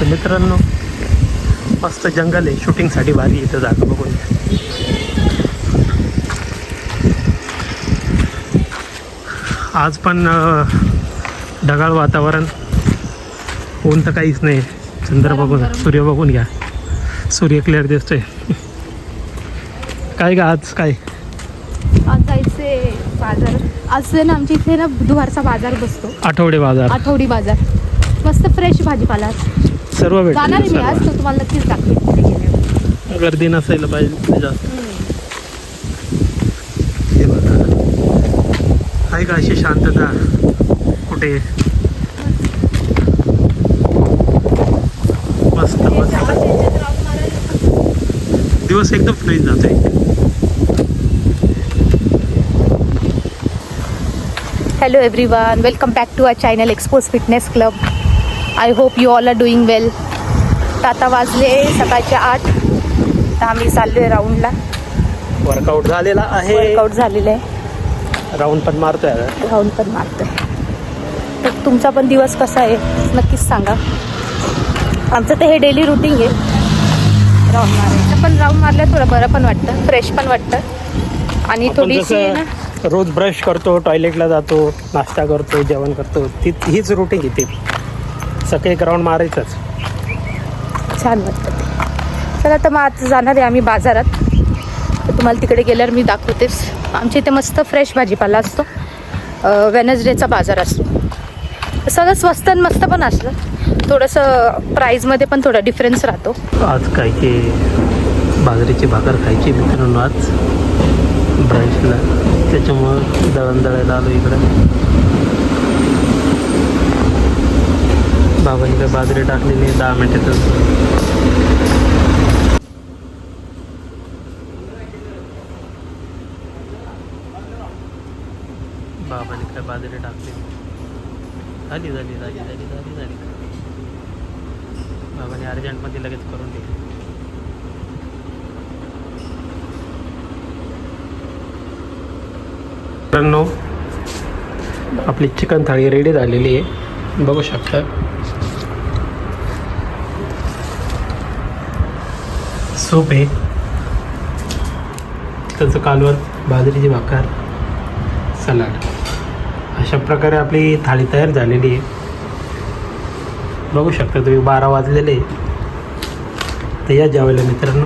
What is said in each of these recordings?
तर मित्रांनो मस्त जंगल आहे. शूटिंगसाठी भारी इथं जागा बघून. आज पण ढगाळ वातावरण. ऊन तर काहीच नाही. चंद्र बघून सूर्य बघून घ्या. सूर्य क्लिअर दिसतोय. काय का आज काय? आज जायचे बाजार. आज ना आमच्या इथे ना बुधवारचा बाजार बसतो. आठवडे बाजार. आठवडी बाजार. मस्त फ्रेश भाजीपाला. सर्व जाणार आहे मी आज भेटेल तर तुम्हाला नक्कीच दाखवेन तिथे गेल्यावर गर्दी नसायला पाहिजे जास्त. हे बघा. आहे का अशी शांतता कुठे? मस्त मस्त. दिवस एकदम फ्रेश जातोय. Hello everyone welcome back to our channel expose fitness club I hope you all are doing well तर आता वाजले सकाळचे आठ. तर आम्ही चाललो आहे राऊंडला वर्कआउट झालेला आहे. वर्कआउट झालेलं आहे. राऊंड पण मारतोय. राऊंड पण मारतोय. तर तुमचा पण दिवस कसा आहे? नक्कीच सांगा. आमचं तर हे डेली रुटीन आहे. राऊंड मारायचं. पण राऊंड मारल्यावर थोडं बरं पण वाटतं. फ्रेश पण वाटतं. आणि थोडीशी ना? रोज ब्रश करतो टॉयलेटला जातो नाश्ता करतो जेवण करतो ती हीच रुटीन घेते सकाळी राऊंड मारायचंच. छान वाटतं ते. चला तर मग आज जाणार आहे आम्ही बाजारात. तर तुम्हाला तिकडे गेल्यावर मी दाखवतेच. आमच्या इथे मस्त फ्रेश भाजीपाला असतो. वेनसडेचा बाजार असतो. सगळं स्वस्त आणि मस्त पण असतं. थोडंसं प्राईजमध्ये पण थोडा डिफरन्स राहतो. आज काय की बाजरीची भाकर खायची मित्रांनो आज. ब्रंचला त्याच्यामुळं दळण दळायला आलो इकडं. बाबांनी काय बाजरी टाकलेली आहे दहा मिनिटातच बाबांनी काय बाजरी टाकली. झाली झाली झाली झाली झाली झाली. बाबाने अर्जंटमध्ये लगेच करून दिली. मित्रांनो आपली चिकन थाळी रेडी झालेली आहे. बघू शकता. सूप आहे. त्याचं कालवर बाजरीची भाकर सलाड. अशा प्रकारे आपली थाळी तयार झालेली आहे. बघू शकता तुम्ही बारा वाजलेले आहे. तर या जेवायला मित्रांनो.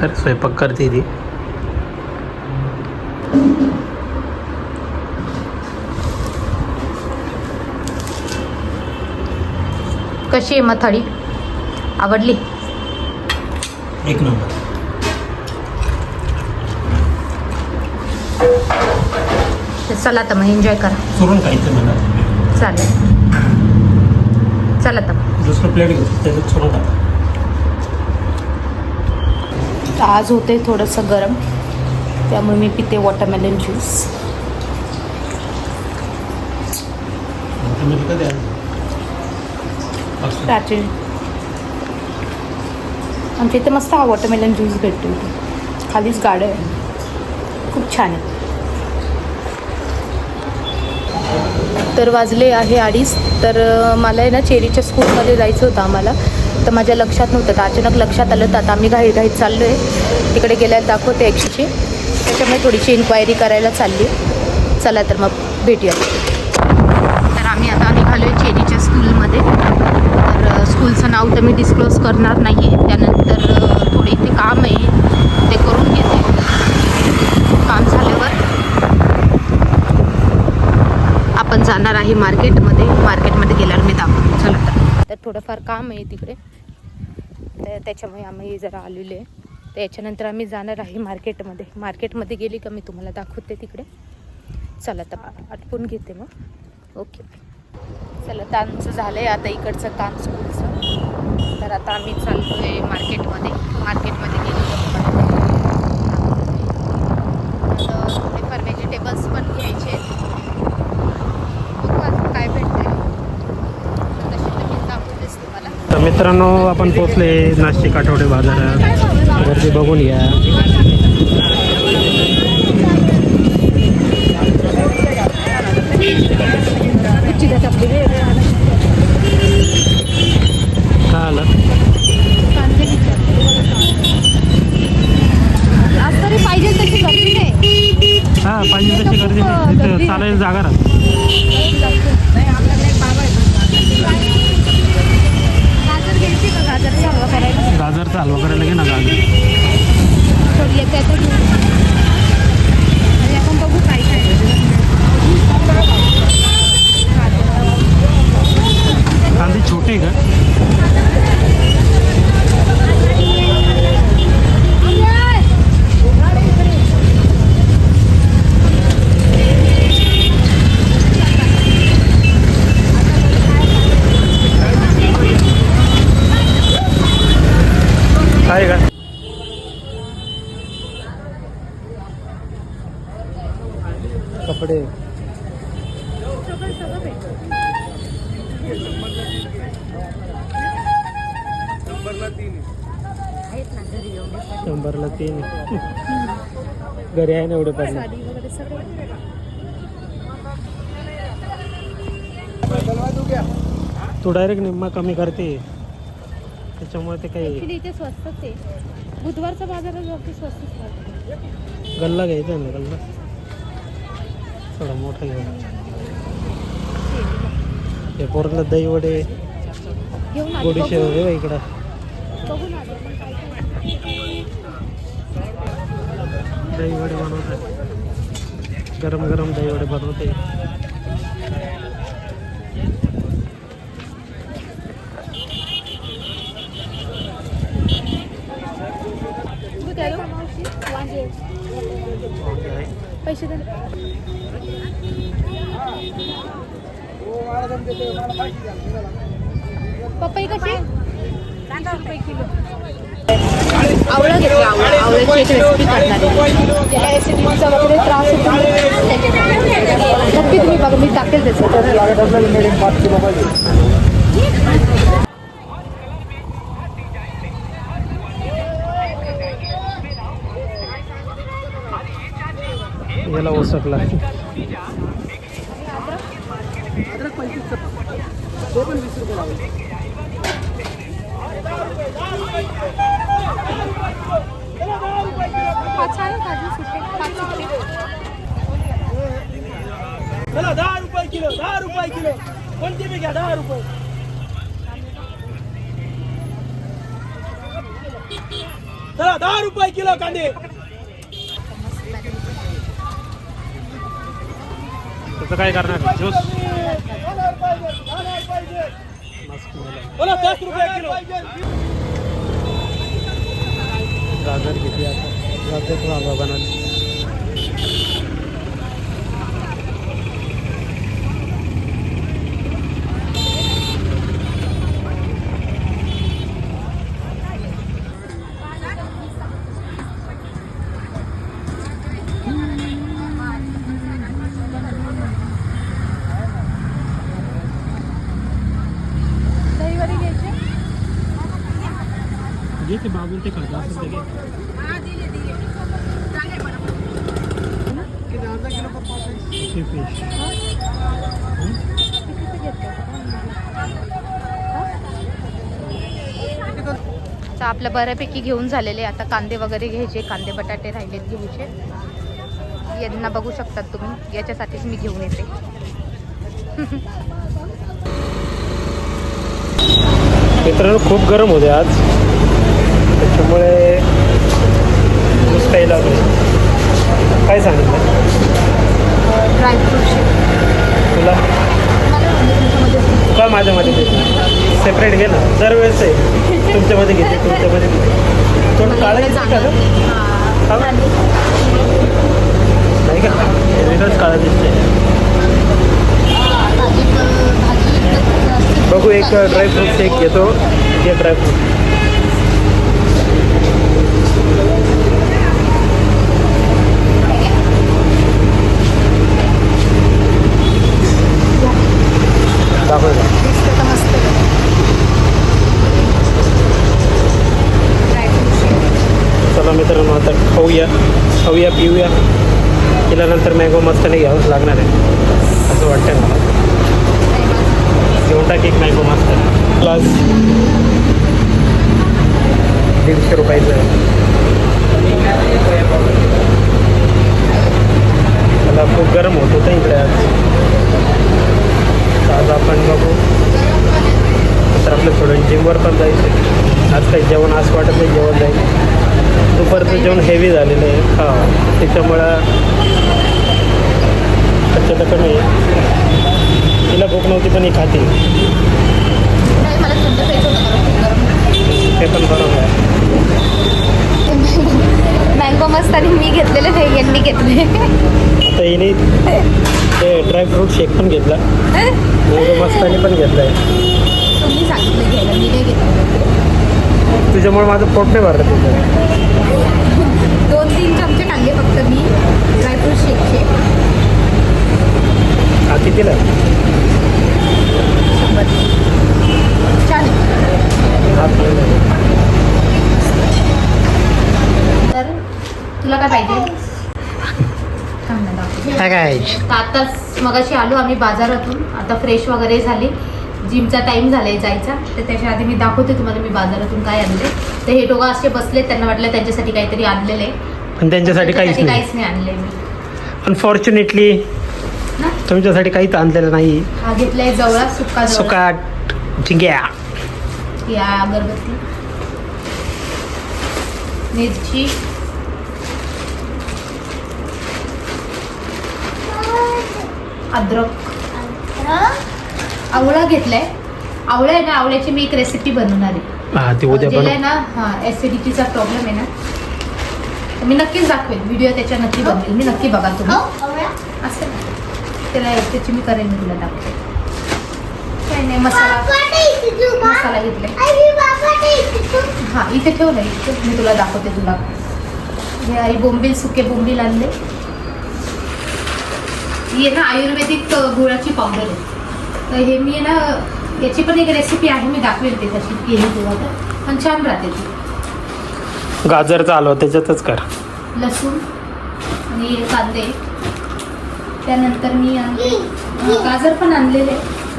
तर स्वयंपाक करते ती. कशी आहे मग थाळी? आवडली? एक नंबर. चला तर मग एन्जॉय करा. चुरून खायचं मला चालेल. चला तर मग. दुसरं प्लेट घेतो त्याच्यात चुरून टाका. तर आज होते थोडंसं गरम. त्यामुळे मी पिते वॉटरमेलन ज्यूस. रात्री. आमच्या इथे मस्त हा वॉटरमेलन ज्यूस भेटतो इथे. खालीच गाडं आहे. खूप छान आहे. तर वाजले आहे अडीच. तर मला आहे ना चेरीच्या स्कूलमध्ये जायचं होतं आम्हाला. तर माझ्या लक्षात नव्हतं. तर अचानक लक्षात आलं तर आता आम्ही घाई घाईत चाललो आहे तिकडे गेल्याला दाखवते एकशेची त्याच्यामुळे थोडीशी इन्क्वायरी करायला चालली. चला तर मग भेटूया. तर आम्ही आता निघालो आहे चेरीच्या स्कूलमध्ये. तर स्कूलचं नाव तर मी डिस्क्लोज करणार नाही आहे त्यानंतर काम आहे ते करून घेते. काम झाल्यावर आपण जाणार आहे मार्केटमध्ये. मार्केटमध्ये गेल्यावर मी दाखवतो. चला तर. तर थोडंफार काम आहे तिकडे. तर त्याच्यामुळे आम्ही जरा आलेलो आहे. तर याच्यानंतर आम्ही जाणार आहे मार्केटमध्ये. मार्केटमध्ये गेली का मी तुम्हाला दाखवते तिकडे. चला तर आटपून घेते मग. ओके. चला तर आमचं झालं आहे आता इकडचं काम स्कूलचं तर आता आम्ही चाललो आहे मार्केटमध्ये. मार्केटमध्ये गेलो तर तुम्हाला थोडेफार व्हेजिटेबल्स पण घ्यायचे. आहेत काय भेटतंय. तर तर मित्रांनो आपण पोचले नाशिक आठवडे बाजारात. गर्दी बघून घ्या चिरा टाकली रे काय आलं कांदे आज तरी पाहिजे तशी गर्दी नाही हां पाहिजे तशी गर्दी नाही तिथं चालायला जागा राहत गाजर घ्यायची का गाजरचा हलवा करायला गाजरचा हलवा करायला घे ना गाजर थोडी येते तर घेऊ आणि आपण बघू काय काय कांदे छोटे आहे का आहे का? कपडे. शंभरला तीन. घरी आहे ना एवढे पडले तू डायरेक्ट निम्मा कमी करते. त्याच्यामुळे ते काही ॲक्च्युली इथे स्वस्तच आहे. बुधवारचा स्वस्तच राहतो. गल्ला घ्यायचा आहे ना गल्ला? थोडा मोठा घेऊन हे पोराला दही वडे घेऊन आले बघू इकडं. आपण काय काय दही वडे बनवतात. गरम गरम दही वडे बनवते. आवळा घेतला. आवळा आवळ्याची एक रेसिपी करणार आहे. ज्याला ॲसिडिटीचा वगैरे त्रास होतो. नक्की तुम्ही बघा मी टाकेल त्याचं. याला ओसकला पाच आहे काजू सुट्टे पाच सुट्टे चला दहा रुपये किलो दहा रुपये किलो घ्या दहा रुपये. चला दहा रुपये किलो कांदे. त्याचं काय करणार? ज्यूस? बोला दस रुपये किलो. गाजर घेतली आता. गाजर बनवली. जे ते बाबून ते खात असेल ते. तर आपलं बऱ्यापैकी घेऊन झालेले आता कांदे वगैरे घ्यायचे कांदे बटाटे राहिलेत घ्यायचे. यांना बघू शकतात तुम्ही याच्यासाठीच मी घेऊन येते. मित्रांनो खूप गरम होते आज. त्याच्यामुळे ऊस प्यायला लागले काय सांगितलं ड्रायफ्रूट तुला? का माझ्यामध्ये घेते सेपरेट घे ना. दरवेळेस आहे तुमच्यामध्ये घेते तुमच्यामध्ये घेते. थोडं काळं दिसतं? हा? नाही का? वेगळंच काळं दिसतंय. बघू एक ड्रायफ्रूट शेक घेतो. घे ड्रायफ्रूट दाखव का दिसतं तर मस्त ड्रायफ्रूट शेक चला मित्रांनो आता खाऊया खाऊया पिऊया. केल्यानंतर मॅंगो मस्त नाही घ्यावंच लागणार आहे. असं वाटतं मला. पॅक एक मॅंगो मस्त. प्लस दीडशे रुपयाचं आहे. मला खूप गरम होत होतं इकडे आज. आज आपण बघू. तर आपलं थोडं जिमवर पण जायचं. आज काही जेवण आज वाटत नाही जेवण जाईल दुपारचं जेवण हेवी झालेलं आहे. हा त्याच्यामुळं शक्यता कमी आहे. तिला भूक नव्हती पण ही खाते. नाही ते पण बरोबर आहे. मँगो मस्त आणि मी घेतलेले ते यांनी घेतले आता हिने ते ड्रायफ्रूट शेक पण घेतला. मॅंगो मस्तानी पण घेतला आहे तुम्ही सांगितलं घ्यायला मी नाही घेतलं. तुझ्यामुळे माझं पोट नाही भरलं तुझं दोन तीन चमचे टाकले फक्त मी. ड्रायफ्रूट शेकचे हा कितीला? शंभर. छान तर तुला काय पाहिजे. काय काय? तर आताच मगाशी आलो आम्ही बाजारातून. आता फ्रेश वगैरे झाले. जिमचा टाइम झालाय जायचा. तर त्याच्या आधी मी दाखवते तुम्हाला मी बाजारातून काय आणले तर हे दोघं असे बसले त्यांना वाटलं त्यांच्यासाठी काहीतरी आणलेलं आहे. पण त्यांच्यासाठी काहीच नाही. काहीच नाही आणले मी. अनफॉर्च्युनेटली ना? तुमच्यासाठी काहीच आणलेलं नाही. हा घेतलाय जवळा सुका जवळा. सुकाट झिंग्या. या अगरबत्ती. मिरची. अद्रक? आवळा घेतलाय. आवळा आहे ना आवळ्याची मी एक रेसिपी बनवणार आहे. हा ते उद्या बनव. ना हा ऍसिडिटीचा प्रॉब्लेम आहे ना. मी नक्कीच दाखवेन. व्हिडिओ त्याच्या नक्की बनवेल मी नक्की बघा तुम्ही. असं नाही. त्याला त्याची मी करेन मी तुला दाखवेन. काय नाही मसाला मसाला घेतलाय. हा इथे ठेव. ना इथे मी तुला दाखवते तुला. हे आई बोंबील सुके बोंबील आणले. ही ना आयुर्वेदिक गुळाची पावडर आहे. तर हे मी आहे ना याची पण एक रेसिपी आहे मी दाखवेल ते तशी केली तेव्हा तर. पण छान राहते ती. गाजरचा आलो त्याच्यातच कर. लसूण आणि कांदे. त्यानंतर मी आणले गाजर पण आणलेले.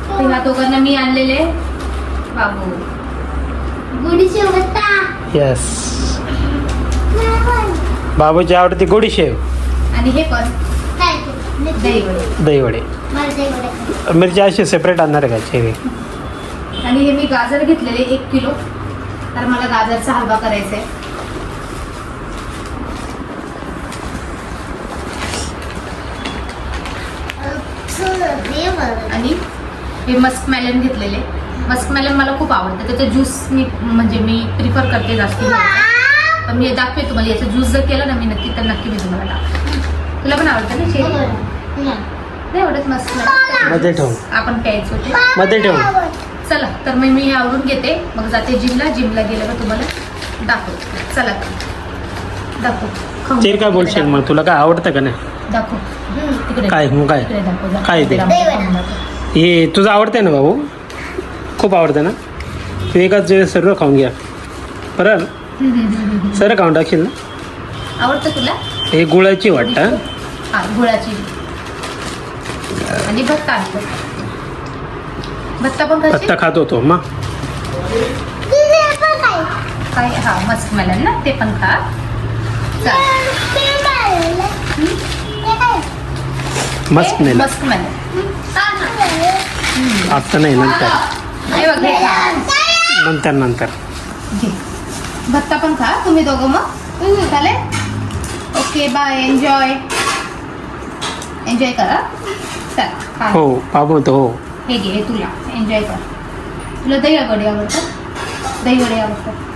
तर ह्या दोघांना मी आणलेले बाबू. येस बाबूची आवडती गोडी शेव आणि हे पण. दही वडे दही वडे मिरची अशी सेपरेट आणणार आहे का? आणि हे मी गाजर घेतलेले एक किलो. तर मला गाजरचा हलवा करायचा आहे. आणि हे मस्क मॅलन घेतलेले. मस्क मॅलन मला खूप आवडतं. त्याचं ज्यूस मी म्हणजे मी प्रिफर करते जास्त पण मी दाखवे तुम्हाला. याचा ज्यूस जर केला ना मी नक्की तर नक्की मी तुम्हाला दाखवेन. तुला पण आवडतं ना शेरी मध्ये ठेव. आपण प्यायचो ते मध्ये ठेव. चला तर मग मी हे आवरून घेते. मग जाते जिमला जिमला गेल्यावर तुम्हाला दाखव. चला. दाखव. चेर काय बोलशील मग? तुला काय आवडतं का नाही? दाखव. तिकडे. काय मग काय? तिकडे दाखव दाखव. काय ते? तिकडे खाऊन दाखव. हे तुझं आवडतंय ना भाऊ? खूप आवडतं ना? तू एकाच वेळेस सर्व खाऊन घ्या. बरं? हम्म, हम्म, हम्म, हम्म. सर्व खाऊन टाकशील ना? आवडतं तुला? हे गुळाची वाटतं हा गुळाची. आणि भत्ता। आणतो भत्ता पण खाशील? पत्ता खात होतो मग काय हा मस्क मेलन ना ते पण खा। मस्त नाही मस्क मेलन आता नाही नंतर। हे. नंतर नंतर। घे भत्ता पण खा तुम्ही दोघं मग। चालेल? ओके बाय एन्जॉय एन्जॉय करा. खा हो. बाबू तो हो. हे घे हे तुला. एन्जॉय कर. तुला दही वडे आवडतात दही वडे आवडतात ठीक